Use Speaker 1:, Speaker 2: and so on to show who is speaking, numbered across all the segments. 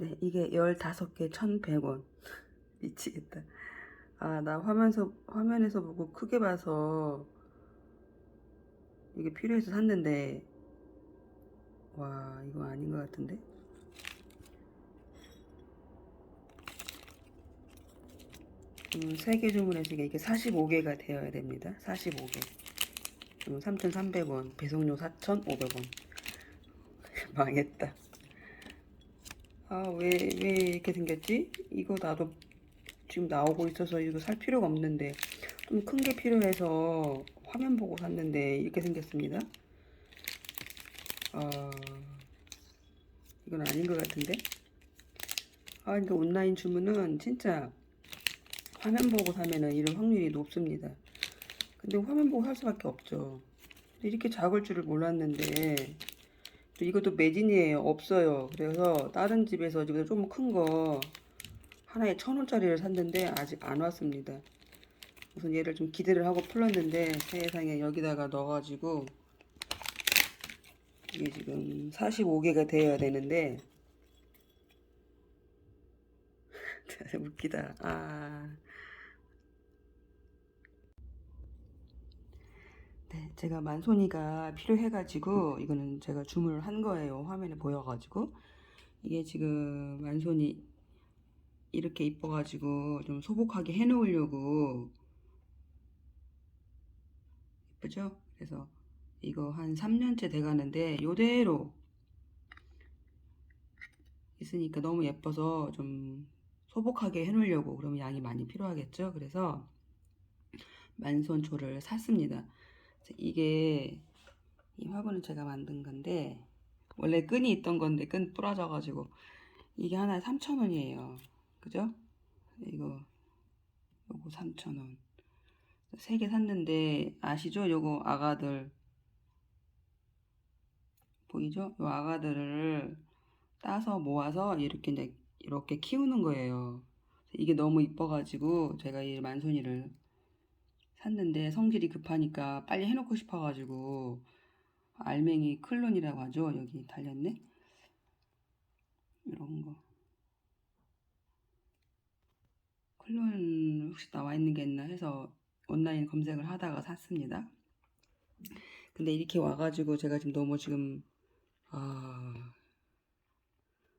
Speaker 1: 네, 이게 15개 1,100원. 미치겠다. 아, 나 화면서, 화면에서 보고 크게 봐서 이게 필요해서 샀는데, 와, 이거 아닌 것 같은데? 음, 3개 주문해서 이게 45개가 되어야 됩니다. 45개. 음, 3,300원. 배송료 4,500원. 망했다. 아, 왜, 왜 이렇게 생겼지? 이거 나도 지금 나오고 있어서 이거 살 필요가 없는데 좀 큰 게 필요해서 화면 보고 샀는데 이렇게 생겼습니다. 아, 이건 아닌 것 같은데? 아, 그러니까 온라인 주문은 진짜 화면 보고 사면은 이런 확률이 높습니다. 근데 화면 보고 살 수밖에 없죠. 이렇게 작을 줄을 몰랐는데 또 이것도 매진이에요. 없어요. 그래서 다른 집에서 집에서 좀큰 거 하나에 천 원짜리를 샀는데 아직 안 왔습니다. 우선 얘를 좀 기대를 하고 풀었는데 세상에 여기다가 넣어가지고 이게 지금 45개가 되어야 되는데 웃기다. 아. 네, 제가 만손이가 필요해가지고 이거는 제가 주문을 한 거예요. 화면에 보여가지고 이게 지금 만손이 이렇게 이뻐가지고 좀 소복하게 해놓으려고 예쁘죠? 그래서 이거 한 3년째 돼가는데 요대로 있으니까 너무 예뻐서 좀 소복하게 해놓으려고 그러면 양이 많이 필요하겠죠? 그래서 만손초를 샀습니다. 이게 이 화분은 제가 만든 건데 원래 끈이 있던 건데 끈 부러져 가지고 이게 하나에 3,000원이에요. 그죠? 이거 요거 3,000원. 세 개 샀는데 아시죠? 요거 아가들 보이죠? 요 아가들을 따서 모아서 이렇게 이제 이렇게 키우는 거예요. 이게 너무 이뻐 가지고 제가 이 만손이를 샀는데 성질이 급하니까 빨리 해놓고 싶어가지고 알맹이 클론이라고 하죠. 여기 달렸네. 이런 거. 클론 혹시 나와 있는 게 있나 해서 온라인 검색을 하다가 샀습니다. 근데 이렇게 와가지고 제가 지금 너무 지금 아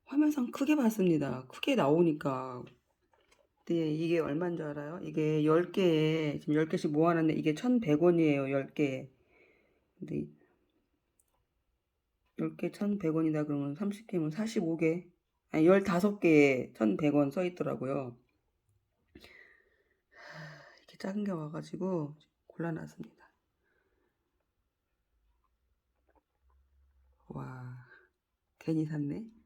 Speaker 1: 화면상 크게 봤습니다. 크게 나오니까 근데 이게 얼마인 줄 알아요? 이게 10개에 지금 10개씩 모아놨는데 이게 1,100원이에요. 10개. 근데 10개 1,100원이다 그러면 30개면 45개. 아니 15개에 1,100원 써 있더라고요. 이렇게 작은 게 와가지고 골라놨습니다. 와 괜히 샀네.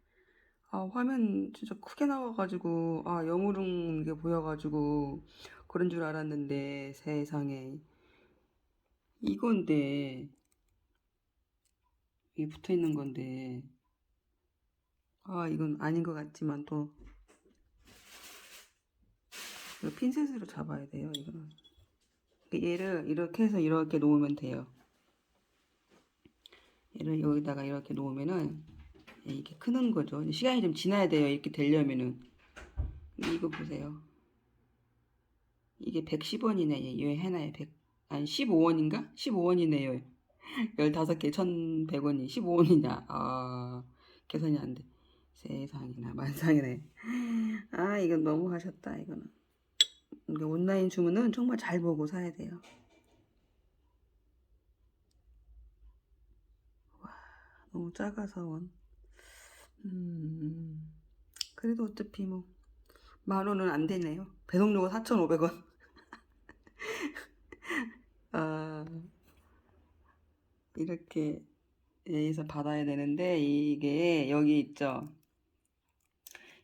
Speaker 1: 아, 화면 진짜 크게 나와가지고, 아, 영우릉 게 보여가지고, 그런 줄 알았는데, 세상에. 이건데, 이게 붙어 있는 건데, 아, 이건 아닌 것 같지만 또, 이거 핀셋으로 잡아야 돼요, 이거는. 얘를 이렇게 해서 이렇게 놓으면 돼요. 얘를 여기다가 이렇게 놓으면은, 이게 크는 거죠. 시간이 좀 지나야 돼요. 이렇게 되려면은. 이거 보세요. 이게 110원이네. 얘 하나에 100, 아니 15원인가? 15원이네요. 15개 1,100원이 15원이냐. 아, 계산이 안 돼. 세상이나 만상이네. 아, 이건 너무 하셨다. 이거는. 온라인 주문은 정말 잘 보고 사야 돼요. 와, 너무 작아서 원. 음, 그래도 어차피 뭐, 만 원은 안 되네요. 배송료가 4,500원. 아, 이렇게 여기서 받아야 되는데, 이게 여기 있죠.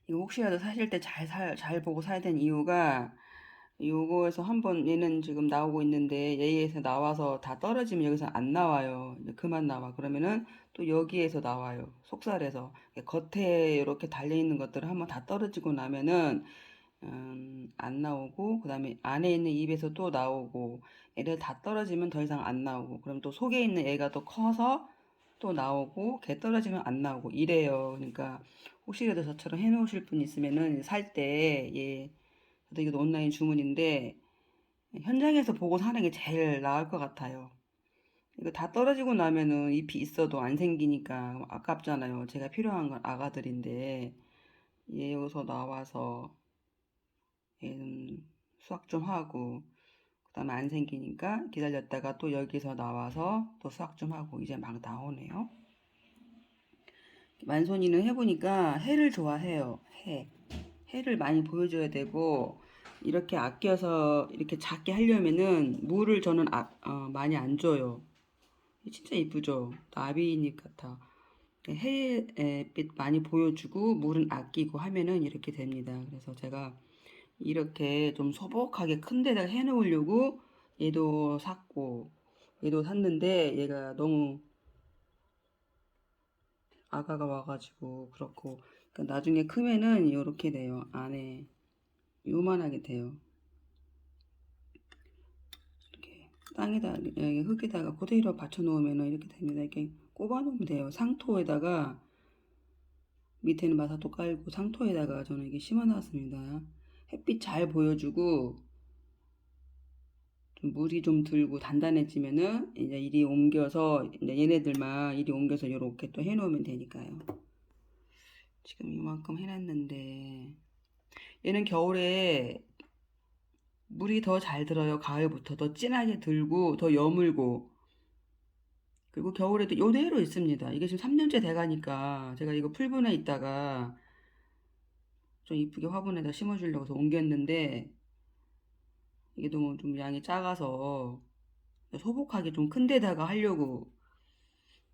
Speaker 1: 이거 혹시라도 사실 때잘 살, 잘 보고 사야 되는 이유가, 요거에서 한번 얘는 지금 나오고 있는데 얘에서 나와서 다 떨어지면 여기서 안 나와요. 그만 나와. 그러면은 또 여기에서 나와요. 속살에서 겉에 이렇게 달려 있는 것들을 한번 다 떨어지고 나면은 음, 안 나오고 그다음에 안에 있는 입에서 또 나오고 얘를 다 떨어지면 더 이상 안 나오고 그럼 또 속에 있는 애가 또 커서 또 나오고 개 떨어지면 안 나오고 이래요. 그러니까 혹시라도 저처럼 해놓으실 분 있으면은 살 때 예, 저도 이거 온라인 주문인데 현장에서 보고 사는 게 제일 나을 것 같아요. 이거 다 떨어지고 나면은 잎이 있어도 안 생기니까 아깝잖아요. 제가 필요한 건 아가들인데 얘 여기서 나와서 얘는 수확 좀 하고 그 다음에 안 생기니까 기다렸다가 또 여기서 나와서 또 수확 좀 하고 이제 막 나오네요. 만손이는 해보니까 해를 좋아해요. 해. 해를 많이 보여줘야 되고 이렇게 아껴서 이렇게 작게 하려면은 물을 저는 아, 어, 많이 안 줘요. 진짜 이쁘죠? 나비잎 같아. 햇빛 많이 보여주고 물은 아끼고 하면은 이렇게 됩니다. 그래서 제가 이렇게 좀 소복하게 큰 데다가 해놓으려고 얘도 샀고 얘도 샀는데 얘가 너무 아가가 와가지고 그렇고 그러니까 나중에 크면은 이렇게 돼요. 안에 요만하게 돼요. 이렇게 땅에다 여기 흙에다가 그대로 받쳐 놓으면 이렇게 됩니다. 이렇게 꼽아 놓으면 돼요. 상토에다가 밑에는 마사토 깔고 상토에다가 저는 이게 심어 놨습니다. 햇빛 잘 보여주고 좀 물이 좀 들고 단단해지면은 이제 이리 옮겨서 이제 얘네들만 이리 옮겨서 이렇게 또 해놓으면 되니까요. 지금 이만큼 해놨는데 얘는 겨울에 물이 더 잘 들어요. 가을부터 더 진하게 들고 더 여물고 그리고 겨울에도 요대로 있습니다. 이게 지금 3년째 돼가니까 제가 이거 풀분에 있다가 좀 이쁘게 화분에다 심어주려고 해서 옮겼는데 이게 너무 좀 양이 작아서 소복하게 좀 큰 데다가 하려고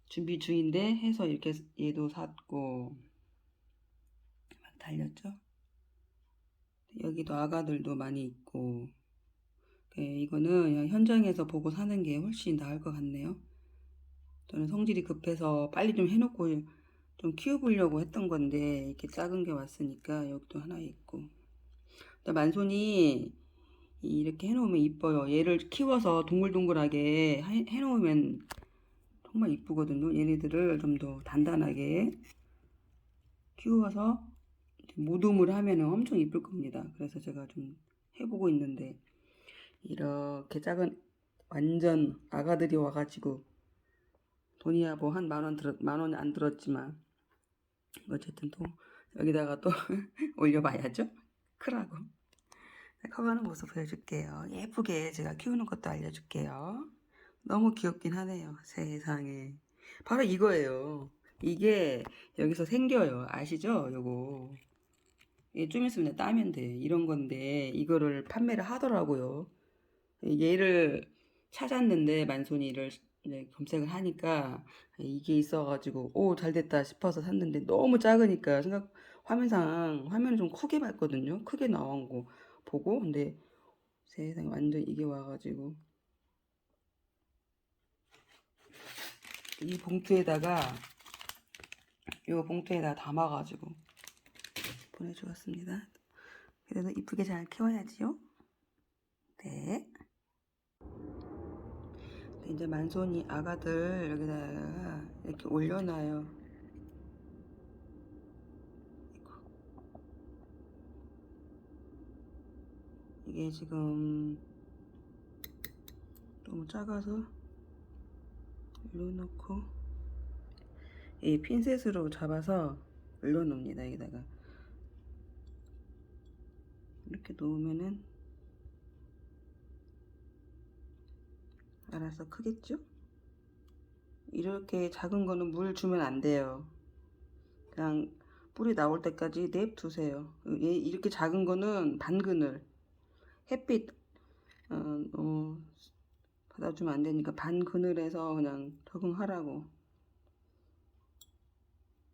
Speaker 1: 준비 중인데 해서 이렇게 얘도 샀고 달렸죠? 여기도 아가들도 많이 있고 네, 이거는 현장에서 보고 사는 게 훨씬 나을 것 같네요. 저는 성질이 급해서 빨리 좀 해놓고 좀 키워보려고 했던 건데 이렇게 작은 게 왔으니까 여기도 하나 있고 만손이 이렇게 해놓으면 이뻐요 얘를 키워서 동글동글하게 해- 해놓으면 정말 이쁘거든요 얘네들을 좀 더 단단하게 키워서 모둠을 하면 엄청 이쁠 겁니다 그래서 제가 좀 해보고 있는데 이렇게 작은 완전 아가들이 와가지고 돈이야 뭐 한 만 원 들었 만 원이 안 들었지만 어쨌든 또 여기다가 또 올려봐야죠. 크라고. 커가는 모습 보여줄게요. 예쁘게 제가 키우는 것도 알려줄게요. 너무 귀엽긴 하네요. 세상에. 바로 이거예요. 이게 여기서 생겨요. 아시죠? 요거. 예, 좀 있으면 따면 돼. 이런 건데 이거를 판매를 하더라고요. 얘를 찾았는데 만손이를 이제 검색을 하니까 이게 있어가지고 오 잘됐다 싶어서 샀는데 너무 작으니까 생각 화면상 화면을 좀 크게 봤거든요 크게 나온 거 보고 근데 세상에 완전 이게 와가지고 이 봉투에다가 요 봉투에다 담아가지고 보내주었습니다 그래도 이쁘게 잘 키워야지요 네 이제 만손이 아가들 여기다가 이렇게 올려놔요. 이게 지금 너무 작아서 올려놓고 이 핀셋으로 잡아서 올려놓습니다. 여기다가 이렇게 놓으면은 알아서 크겠죠? 이렇게 작은 거는 물 주면 안 돼요. 그냥 뿌리 나올 때까지 냅두세요. 얘 이렇게 작은 거는 반그늘 햇빛 어, 어, 받아주면 안 되니까 반 그늘에서 그냥 적응하라고.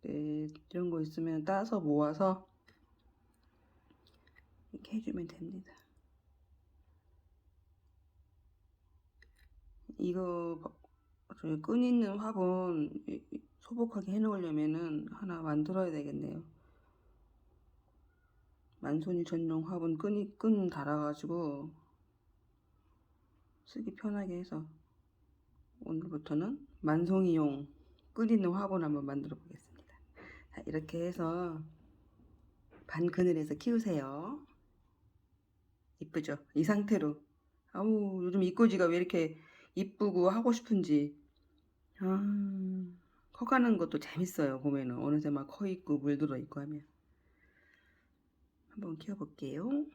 Speaker 1: 네, 이런 거 있으면 따서 모아서 이렇게 해주면 됩니다. 이거 끈 있는 화분 소복하게 해놓으려면은 하나 만들어야 되겠네요. 만손이 전용 화분 끈이 끈 달아가지고 쓰기 편하게 해서 오늘부터는 만송이용 끓이는 화분 한번 만들어 보겠습니다. 자, 이렇게 해서 반 그늘에서 키우세요. 이쁘죠? 이 상태로. 아우, 요즘 이꼬지가 왜 이렇게 이쁘고 하고 싶은지. 아, 커가는 것도 재밌어요. 보면은 어느새 막 커 있고 물 들어 있고 하면. 한번 키워볼게요.